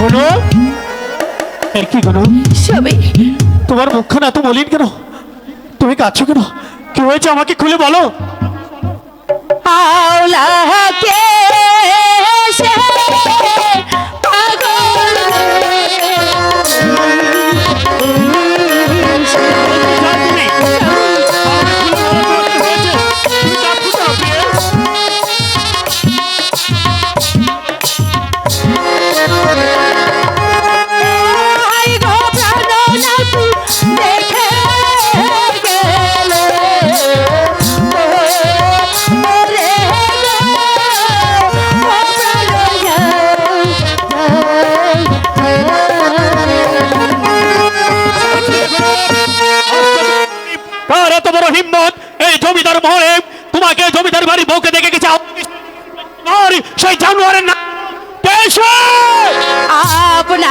বলো মুখ কি তো সবে তোমার মুখখানা এত মলিন কেন? তুমি কাঁদছো কেন? কি হয়েছে আমাকে খুলে বলো। আওলাকে বড় হিম্মত। এই জমিদার মহলে তোমাকে জমিদার বাড়ি বউকে দেখে গেছে। সেই জানোয়ারের না পেশা! আপনার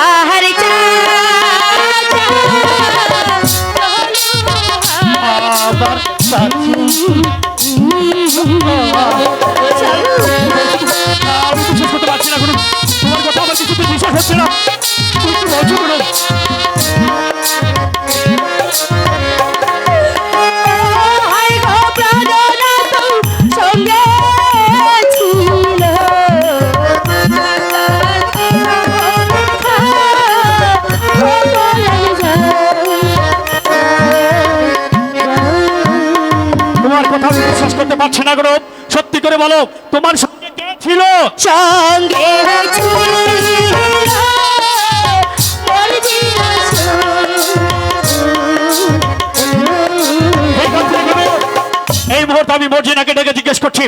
আবার আমি পারছি না কোনো তোমার কথা আমার বিশ্বাস হচ্ছে না। তুমি বিশ্বাস করতে পারছি না গরব সত্যি করে বলো তোমার সঙ্গে কে ছিল? সঙ্গে এই মুহূর্তে আমি মর্জিনাকে ডেকে জিজ্ঞেস করছি